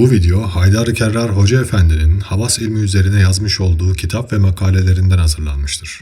Bu video Haydar Kerrar Hoca Efendi'nin Havas ilmi üzerine yazmış olduğu kitap ve makalelerinden hazırlanmıştır.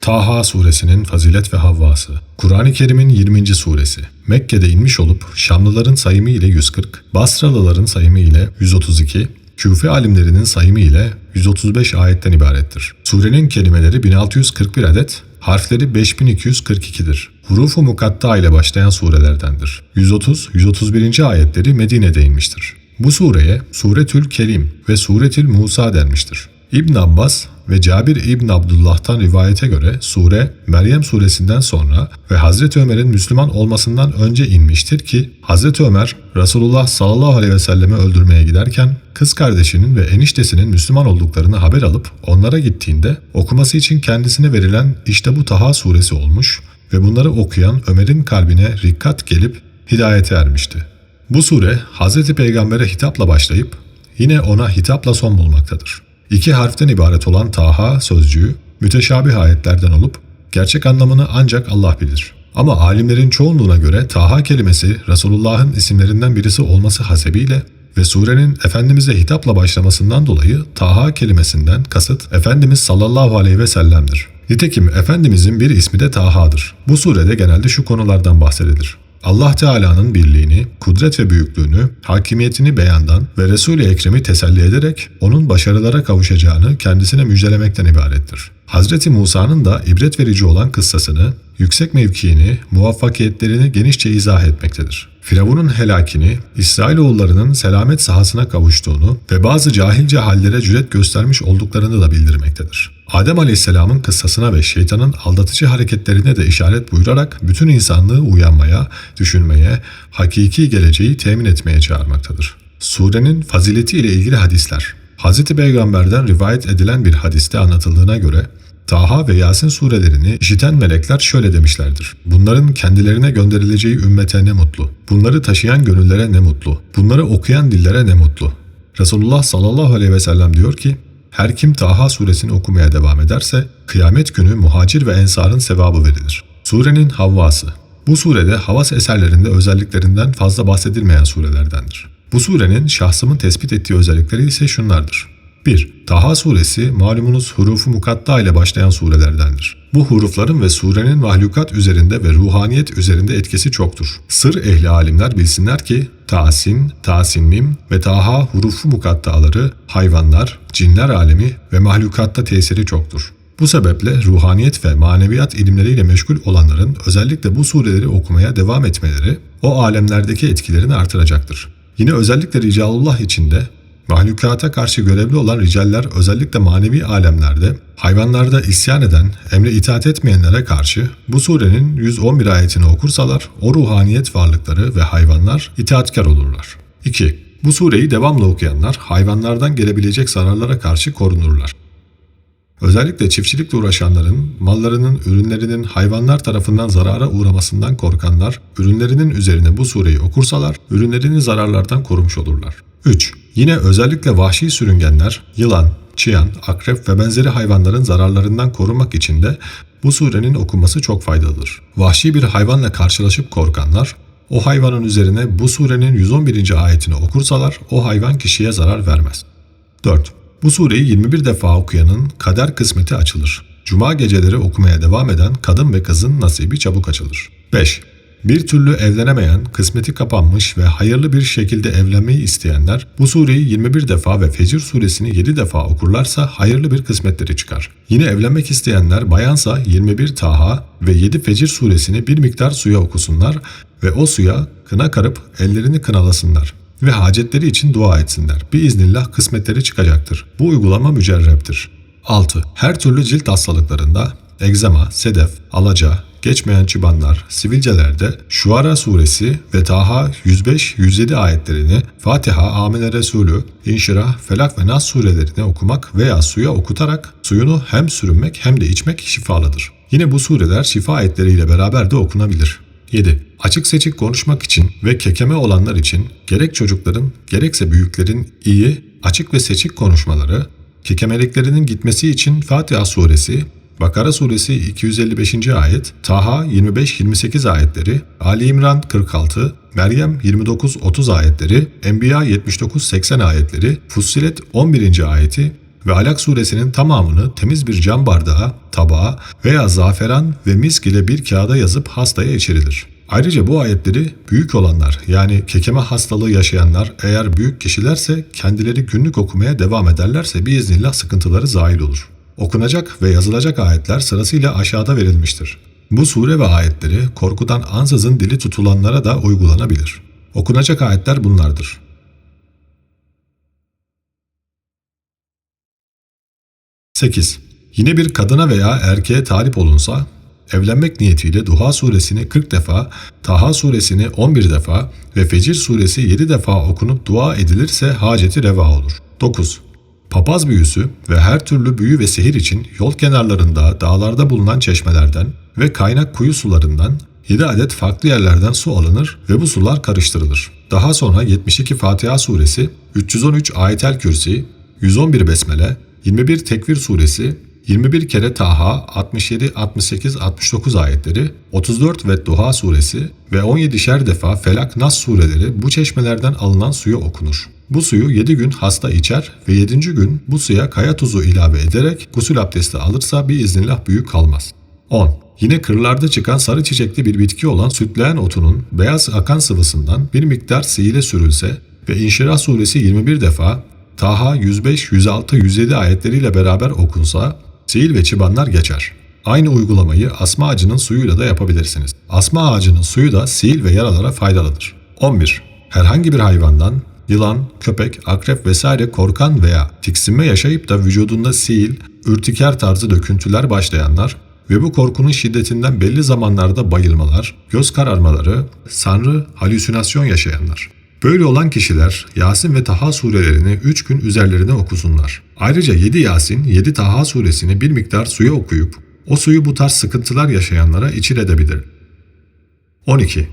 Taha suresinin fazilet ve havvası. Kur'an-ı Kerim'in 20. suresi. Mekke'de inmiş olup Şamlıların sayımı ile 140, Basralıların sayımı ile 132, Küfe alimlerinin sayımı ile 135 ayetten ibarettir. Surenin kelimeleri 1641 adet, harfleri 5242'dir. Hurufu mukatta ile başlayan surelerdendir. 130-131. ayetleri Medine'de inmiştir. Bu sureye Suretül Kerim ve Suretül Musa denmiştir. İbn Abbas ve Cabir İbn Abdullah'tan rivayete göre sure Meryem suresinden sonra ve Hazreti Ömer'in Müslüman olmasından önce inmiştir ki Hazreti Ömer Resulullah sallallahu aleyhi ve sellemi öldürmeye giderken kız kardeşinin ve eniştesinin Müslüman olduklarını haber alıp onlara gittiğinde okuması için kendisine verilen işte bu Taha suresi olmuş ve bunları okuyan Ömer'in kalbine rikkat gelip hidayete ermişti. Bu sure Hz. Peygamber'e hitapla başlayıp yine ona hitapla son bulmaktadır. İki harften ibaret olan Taha sözcüğü müteşabih ayetlerden olup gerçek anlamını ancak Allah bilir. Ama alimlerin çoğunluğuna göre Taha kelimesi Resulullah'ın isimlerinden birisi olması hasebiyle ve surenin Efendimiz'e hitapla başlamasından dolayı Taha kelimesinden kasıt Efendimiz sallallahu aleyhi ve sellem'dir. Nitekim Efendimizin bir ismi de Taha'dır. Bu surede genelde şu konulardan bahsedilir. Allah Teala'nın birliğini, kudret ve büyüklüğünü, hakimiyetini beyandan ve Resul-i Ekrem'i teselli ederek onun başarılara kavuşacağını kendisine müjdelemekten ibarettir. Hazreti Musa'nın da ibret verici olan kıssasını, yüksek mevkiini, muvaffakiyetlerini genişçe izah etmektedir. Firavun'un helakini, İsrailoğullarının selamet sahasına kavuştuğunu ve bazı cahilce hallere cüret göstermiş olduklarını da bildirmektedir. Adem Aleyhisselam'ın kıssasına ve şeytanın aldatıcı hareketlerine de işaret buyurarak bütün insanlığı uyanmaya, düşünmeye, hakiki geleceği temin etmeye çağırmaktadır. Surenin fazileti ile ilgili hadisler Hz. Peygamber'den rivayet edilen bir hadiste anlatıldığına göre Taha ve Yasin surelerini işiten melekler şöyle demişlerdir. Bunların kendilerine gönderileceği ümmete ne mutlu. Bunları taşıyan gönüllere ne mutlu. Bunları okuyan dillere ne mutlu. Resulullah sallallahu aleyhi ve sellem diyor ki, her kim Taha suresini okumaya devam ederse, kıyamet günü muhacir ve ensarın sevabı verilir. Surenin Havvası Bu surede havas eserlerinde özelliklerinden fazla bahsedilmeyen surelerdendir. Bu surenin şahsımın tespit ettiği özellikleri ise şunlardır. 1. Taha suresi malumunuz hurufu mukatta ile başlayan surelerdendir. Bu hurufların ve surenin mahlukat üzerinde ve ruhaniyet üzerinde etkisi çoktur. Sır ehli alimler bilsinler ki Tasin, Tasin Mim ve Taha hurufu mukattaları hayvanlar, cinler alemi ve mahlukatta tesiri çoktur. Bu sebeple ruhaniyet ve maneviyat ilimleriyle meşgul olanların özellikle bu sureleri okumaya devam etmeleri o alemlerdeki etkilerini artıracaktır. Yine özellikle Ricalullah içinde Mahlukata karşı görevli olan ricaller özellikle manevi alemlerde, hayvanlarda isyan eden, emre itaat etmeyenlere karşı bu surenin 111 ayetini okursalar o ruhaniyet varlıkları ve hayvanlar itaatkar olurlar. 2. Bu sureyi devamlı okuyanlar hayvanlardan gelebilecek zararlara karşı korunurlar. Özellikle çiftçilikle uğraşanların, mallarının, ürünlerinin hayvanlar tarafından zarara uğramasından korkanlar, ürünlerinin üzerine bu sureyi okursalar, ürünlerini zararlardan korumuş olurlar. 3. Yine özellikle vahşi sürüngenler, yılan, çıyan, akrep ve benzeri hayvanların zararlarından korunmak için de bu surenin okunması çok faydalıdır. Vahşi bir hayvanla karşılaşıp korkanlar, o hayvanın üzerine bu surenin 111. ayetini okursalar o hayvan kişiye zarar vermez. 4. Bu sureyi 21 defa okuyanın kader kısmeti açılır. Cuma geceleri okumaya devam eden kadın ve kızın nasibi çabuk açılır. 5. Bir türlü evlenemeyen, kısmeti kapanmış ve hayırlı bir şekilde evlenmeyi isteyenler bu sureyi 21 defa ve Fecir suresini 7 defa okurlarsa hayırlı bir kısmetleri çıkar. Yine evlenmek isteyenler bayansa 21 Taha ve 7 Fecir suresini bir miktar suya okusunlar ve o suya kına karıp ellerini kınalasınlar ve hacetleri için dua etsinler. Biiznillah kısmetleri çıkacaktır. Bu uygulama mücerreptir. 6. Her türlü cilt hastalıklarında egzama, sedef, alaca, geçmeyen çıbanlar, sivilcelerde Şuara suresi ve Taha 105-107 ayetlerini Fatiha, Amine Resulü, İnşirah, Felak ve Nas surelerini okumak veya suya okutarak suyunu hem sürünmek hem de içmek şifalıdır. Yine bu sureler şifa ayetleriyle beraber de okunabilir. 7. Açık seçik konuşmak için ve kekeme olanlar için gerek çocukların gerekse büyüklerin iyi, açık ve seçik konuşmaları, kekemeliklerinin gitmesi için Fatiha suresi, Bakara suresi 255. ayet, Taha 25-28 ayetleri, Ali İmran 46, Meryem 29-30 ayetleri, Enbiya 79-80 ayetleri, Fussilet 11. ayeti ve Alak suresinin tamamını temiz bir cam bardağa, tabağa veya zaferan ve misk ile bir kağıda yazıp hastaya içirilir. Ayrıca bu ayetleri büyük olanlar yani kekeme hastalığı yaşayanlar eğer büyük kişilerse kendileri günlük okumaya devam ederlerse biiznillah sıkıntıları zahil olur. Okunacak ve yazılacak ayetler sırasıyla aşağıda verilmiştir. Bu sure ve ayetleri korkudan ansızın dili tutulanlara da uygulanabilir. Okunacak ayetler bunlardır. 8. Yine bir kadına veya erkeğe talip olunsa, evlenmek niyetiyle Duha suresini 40 defa, Taha suresini 11 defa ve Fecir suresi 7 defa okunup dua edilirse haceti reva olur. 9. Papaz büyüsü ve her türlü büyü ve sihir için yol kenarlarında, dağlarda bulunan çeşmelerden ve kaynak kuyu sularından 7 adet farklı yerlerden su alınır ve bu sular karıştırılır. Daha sonra 72 Fatiha suresi, 313 Ayetel Kürsi, 111 Besmele, 21 Tekvir suresi, 21 kere Taha, 67, 68, 69 ayetleri, 34 ve Duha suresi ve 17'şer defa Felak Nas sureleri bu çeşmelerden alınan suyu okunur. Bu suyu 7 gün hasta içer ve 7. gün bu suya kaya tuzu ilave ederek gusül abdesti alırsa bir iznillah büyük kalmaz. 10. Yine kırlarda çıkan sarı çiçekli bir bitki olan sütleyen otunun beyaz akan sıvısından bir miktar sihile sürülse ve İnşirah suresi 21 defa Taha 105, 106, 107 ayetleriyle beraber okunsa sihir ve çıbanlar geçer. Aynı uygulamayı asma ağacının suyuyla da yapabilirsiniz. Asma ağacının suyu da sihir ve yaralara faydalıdır. 11. Herhangi bir hayvandan yılan, köpek, akrep vesaire korkan veya tiksinme yaşayıp da vücudunda sihir, ürtiker tarzı döküntüler başlayanlar ve bu korkunun şiddetinden belli zamanlarda bayılmalar, göz kararmaları, sanrı, halüsinasyon yaşayanlar. Böyle olan kişiler Yasin ve Taha surelerini 3 gün üzerlerine okusunlar. Ayrıca 7 Yasin, 7 Taha suresini bir miktar suya okuyup o suyu bu tarz sıkıntılar yaşayanlara içir edebilir. 12.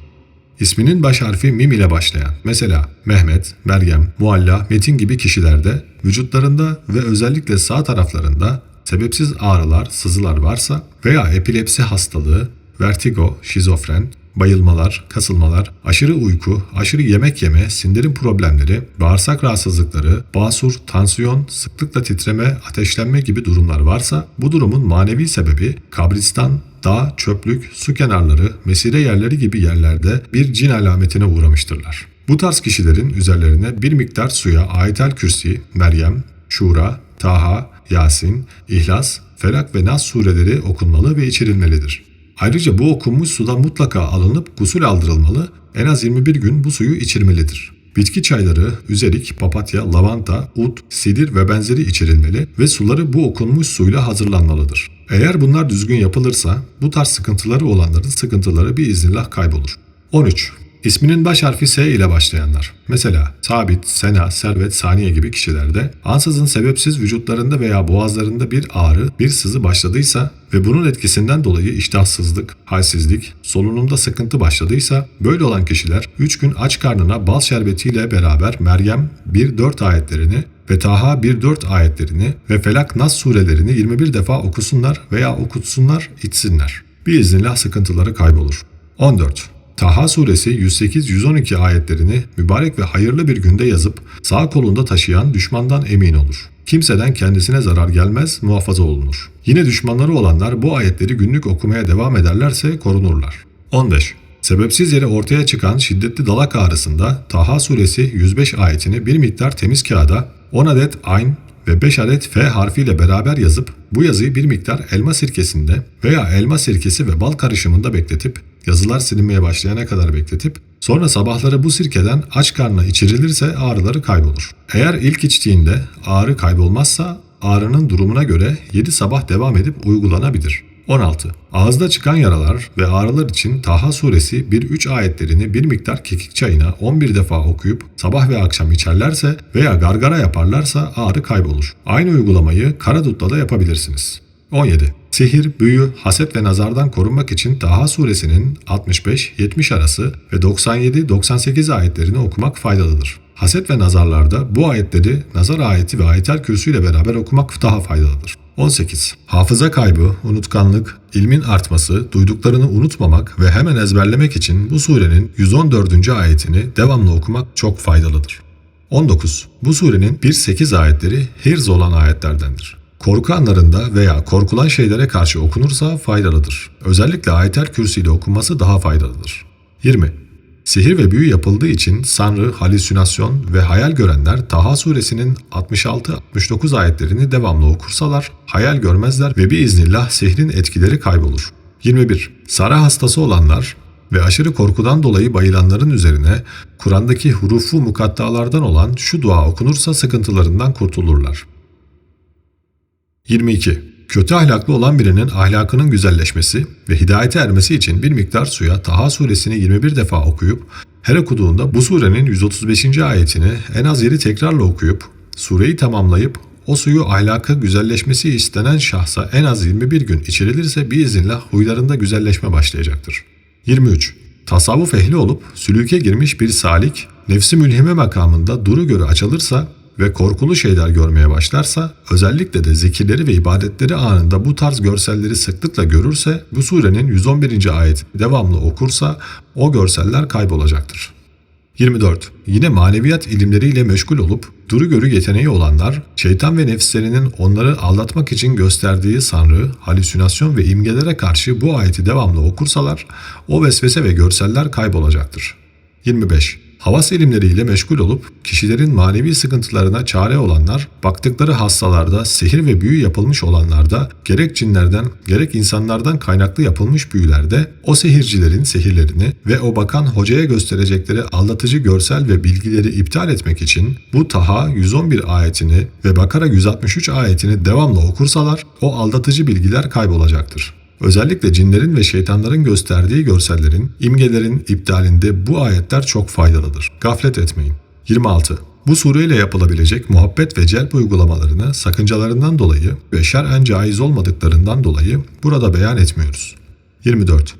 İsminin baş harfi mim ile başlayan, mesela Mehmet, Meryem, Mualla, Metin gibi kişilerde vücutlarında ve özellikle sağ taraflarında sebepsiz ağrılar, sızılar varsa veya epilepsi hastalığı, vertigo, şizofren, bayılmalar, kasılmalar, aşırı uyku, aşırı yemek yeme, sindirim problemleri, bağırsak rahatsızlıkları, basur, tansiyon, sıklıkla titreme, ateşlenme gibi durumlar varsa bu durumun manevi sebebi kabristan, dağ, çöplük, su kenarları, mesire yerleri gibi yerlerde bir cin alametine uğramıştırlar. Bu tarz kişilerin üzerlerine bir miktar suya Ayetel Kürsi, Meryem, Şura, Taha, Yasin, İhlas, Felak ve Nas sureleri okunmalı ve içirilmelidir. Ayrıca bu okunmuş suda mutlaka alınıp gusül aldırılmalı, en az 21 gün bu suyu içirmelidir. Bitki çayları, üzerik, papatya, lavanta, ut, sidir ve benzeri içirilmeli ve suları bu okunmuş suyla hazırlanmalıdır. Eğer bunlar düzgün yapılırsa bu tarz sıkıntıları olanların sıkıntıları bir iznillah kaybolur. 13. İsminin baş harfi S ile başlayanlar. Mesela Sabit, Sena, Servet, Saniye gibi kişilerde ansızın sebepsiz vücutlarında veya boğazlarında bir ağrı, bir sızı başladıysa ve bunun etkisinden dolayı iştahsızlık, halsizlik, solunumda sıkıntı başladıysa böyle olan kişiler 3 gün aç karnına bal şerbetiyle beraber Meryem 1-4 ayetlerini ve Taha 1-4 ayetlerini ve Felak Nas surelerini 21 defa okusunlar veya okutsunlar, içsinler. Bir iznillah sıkıntıları kaybolur. 14. Taha suresi 108-112 ayetlerini mübarek ve hayırlı bir günde yazıp sağ kolunda taşıyan düşmandan emin olur. Kimseden kendisine zarar gelmez, muhafaza olunur. Yine düşmanları olanlar bu ayetleri günlük okumaya devam ederlerse korunurlar. 15. Sebepsiz yere ortaya çıkan şiddetli dalak ağrısında Taha suresi 105 ayetini bir miktar temiz kağıda 10 adet ayn ve 5 adet F harfiyle beraber yazıp bu yazıyı bir miktar elma sirkesinde veya elma sirkesi ve bal karışımında bekletip yazılar silinmeye başlayana kadar bekletip sonra sabahları bu sirkeden aç karnına içirilirse ağrıları kaybolur. Eğer ilk içtiğinde ağrı kaybolmazsa ağrının durumuna göre 7 sabah devam edip uygulanabilir. 16. Ağızda çıkan yaralar ve ağrılar için Taha suresi 1-3 ayetlerini bir miktar kekik çayına 11 defa okuyup sabah ve akşam içerlerse veya gargara yaparlarsa ağrı kaybolur. Aynı uygulamayı kara dutla da yapabilirsiniz. 17. Sihir, büyü, haset ve nazardan korunmak için Taha suresinin 65-70 arası ve 97-98 ayetlerini okumak faydalıdır. Haset ve nazarlarda bu ayetleri nazar ayeti ve ayetel kürsü ile beraber okumak daha faydalıdır. 18. Hafıza kaybı, unutkanlık, ilmin artması, duyduklarını unutmamak ve hemen ezberlemek için bu surenin 114. ayetini devamlı okumak çok faydalıdır. 19. Bu surenin 1-8 ayetleri hirz olan ayetlerdendir. Korku anlarında veya korkulan şeylere karşı okunursa faydalıdır. Özellikle ayetel kürsi ile okunması daha faydalıdır. 20. Sihir ve büyü yapıldığı için sanrı, halüsinasyon ve hayal görenler Taha suresinin 66-69 ayetlerini devamlı okursalar hayal görmezler ve biiznillah sihrin etkileri kaybolur. 21. Sara hastası olanlar ve aşırı korkudan dolayı bayılanların üzerine Kur'an'daki hurufu mukattalardan olan şu dua okunursa sıkıntılarından kurtulurlar. 22. Kötü ahlaklı olan birinin ahlakının güzelleşmesi ve hidayete ermesi için bir miktar suya Taha suresini 21 defa okuyup her okuduğunda bu surenin 135. ayetini en az 7 tekrarla okuyup sureyi tamamlayıp o suyu ahlakı güzelleşmesi istenen şahsa en az 21 gün içirilirse biiznillah huylarında güzelleşme başlayacaktır. 23. Tasavvuf ehli olup sülüke girmiş bir salik, nefsi mülhime makamında duru görü açılırsa ve korkulu şeyler görmeye başlarsa, özellikle de zikirleri ve ibadetleri anında bu tarz görselleri sıklıkla görürse, bu surenin 111. ayet devamlı okursa o görseller kaybolacaktır. 24. Yine maneviyat ilimleriyle meşgul olup duru görü yeteneği olanlar, şeytan ve nefislerinin onları aldatmak için gösterdiği sanrı, halüsinasyon ve imgelere karşı bu ayeti devamlı okursalar, o vesvese ve görseller kaybolacaktır. 25. Havas ilimleriyle meşgul olup kişilerin manevi sıkıntılarına çare olanlar, baktıkları hastalarda, sihir ve büyü yapılmış olanlarda, gerek cinlerden gerek insanlardan kaynaklı yapılmış büyülerde o sihircilerin sihirlerini ve o bakan hocaya gösterecekleri aldatıcı görsel ve bilgileri iptal etmek için bu Taha 111 ayetini ve Bakara 163 ayetini devamlı okursalar o aldatıcı bilgiler kaybolacaktır. Özellikle cinlerin ve şeytanların gösterdiği görsellerin, imgelerin iptalinde bu ayetler çok faydalıdır. Gaflet etmeyin. 26. Bu sureyle yapılabilecek muhabbet ve celp uygulamalarını sakıncalarından dolayı ve şer'en caiz olmadıklarından dolayı burada beyan etmiyoruz. 24.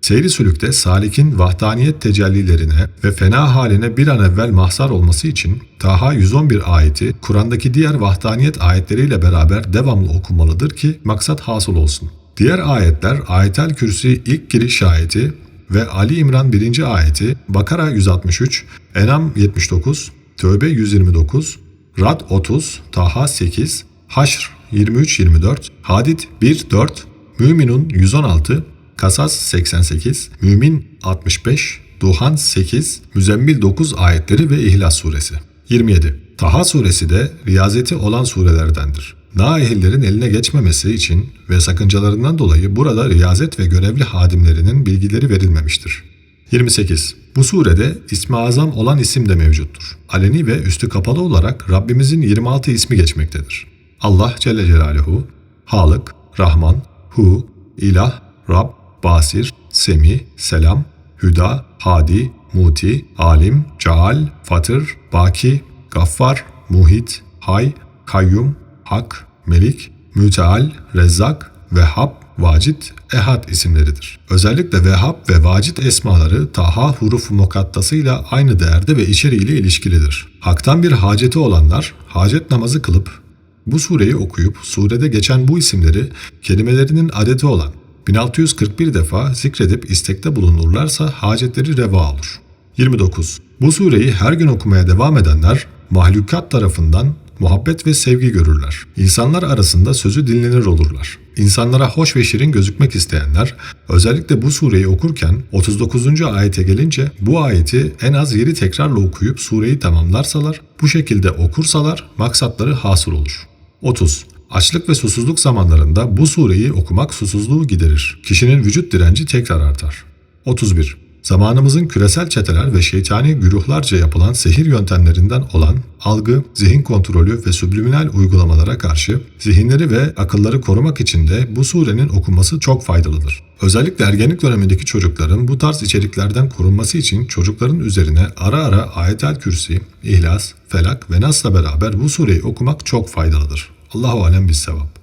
Seyri sülükte salikin vahdaniyet tecellilerine ve fena haline bir an evvel mahzar olması için Taha 111 ayeti Kur'an'daki diğer vahdaniyet ayetleriyle beraber devamlı okunmalıdır ki maksat hasıl olsun. Diğer ayetler Ayetel Kürsi ilk giriş ayeti ve Ali İmran 1. ayeti, Bakara 163, Enam 79, Tövbe 129, Rad 30, Taha 8, Haşr 23-24, Hadid 1-4, Müminun 116, Kasas 88, Mümin 65, Duhan 8, Müzemmil 9 ayetleri ve İhlas suresi. 27. Taha suresi de riyazeti olan surelerdendir. Naihillerin eline geçmemesi için ve sakıncalarından dolayı burada riyazet ve görevli hadimlerinin bilgileri verilmemiştir. 28. Bu surede ismi azam olan isim de mevcuttur. Aleni ve üstü kapalı olarak Rabbimizin 26 ismi geçmektedir. Allah Celle Celaluhu, Halık, Rahman, Hu, İlah, Rab, Basir, Semi, Selam, Hüda, Hadi, Muti, Alim, Caal, Fatır, Baki, Gaffar, Muhit, Hay, Kayyum, Hak, Melik, Müteal, Rezzak, Vehhab, Vacit, Ehad isimleridir. Özellikle Vehhab ve Vacit esmaları Taha huruf mukattasıyla aynı değerde ve içeriğiyle ilişkilidir. Hak'tan bir haceti olanlar hacet namazı kılıp bu sureyi okuyup surede geçen bu isimleri kelimelerinin adeti olan 1641 defa zikredip istekte bulunurlarsa hacetleri reva olur. 29. Bu sureyi her gün okumaya devam edenler mahlukat tarafından muhabbet ve sevgi görürler. İnsanlar arasında sözü dinlenir olurlar. İnsanlara hoş ve şirin gözükmek isteyenler özellikle bu sureyi okurken 39. ayete gelince bu ayeti en az 7 tekrarla okuyup sureyi tamamlarsalar, bu şekilde okursalar maksatları hasıl olur. 30. Açlık ve susuzluk zamanlarında bu sureyi okumak susuzluğu giderir. Kişinin vücut direnci tekrar artar. 31. Zamanımızın küresel çeteler ve şeytani güruhlarca yapılan sihir yöntemlerinden olan algı, zihin kontrolü ve subliminal uygulamalara karşı zihinleri ve akılları korumak için de bu surenin okunması çok faydalıdır. Özellikle ergenlik dönemindeki çocukların bu tarz içeriklerden korunması için çocukların üzerine ara ara ayetel kürsi, ihlas, felak ve nasla beraber bu sureyi okumak çok faydalıdır. Allahu alem bis sevap.